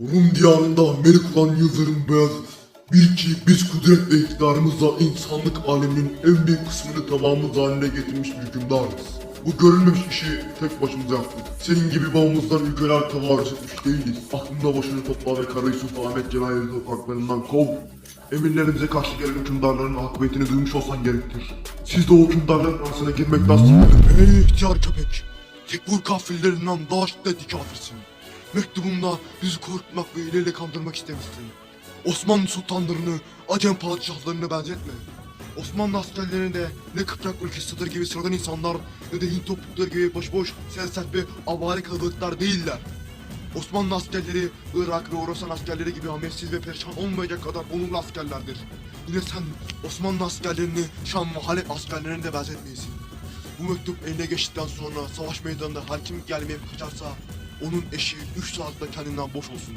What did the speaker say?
Rum diyarında melik olan Yıldırım Beyazıt. Bil ki biz kudret ve iktidarımızla insanlık aleminin en büyük kısmını tamamımız haline getirmiş bir hükümdarız. Bu görülmemiş işi tek başımıza yaptık. Senin gibi babamızdan ülkeler tavarız etmiş değiliz. Aklında başını topla ve Kara Yusuf Ahmet Celayi topraklarından kov. Emirlerimize karşı gelen hükümdarların akıbetini duymuş olsan gerektir. Siz de o hükümdarların arasına girmekten sıkılın. Ey ihtiyar köpek! Tekfur kafirlerinden daha şiddetli kafirsin. Mektubumda bizi korkutmak ve ileri kandırmak istemişsin. Osmanlı sultanlarını, Acem padişahlarına benzetme. Osmanlı askerlerini de ne Kıprak ülkesi Sıdır gibi sıradan insanlar ne de Hint toplulukları gibi başıboş, siyaset ve avare kalabalıklar değiller. Osmanlı askerleri Irak ve Horasan askerleri gibi ametsiz ve perişan olmayacak kadar onurlu askerlerdir. Yine sen Osmanlı askerlerini Şam ve Halep askerlerine de benzetmeyesin. Bu mektup eline geçtikten sonra savaş meydanında her kim gelmeye kaçarsa onun eşi 3 saatte kendinden boş olsun.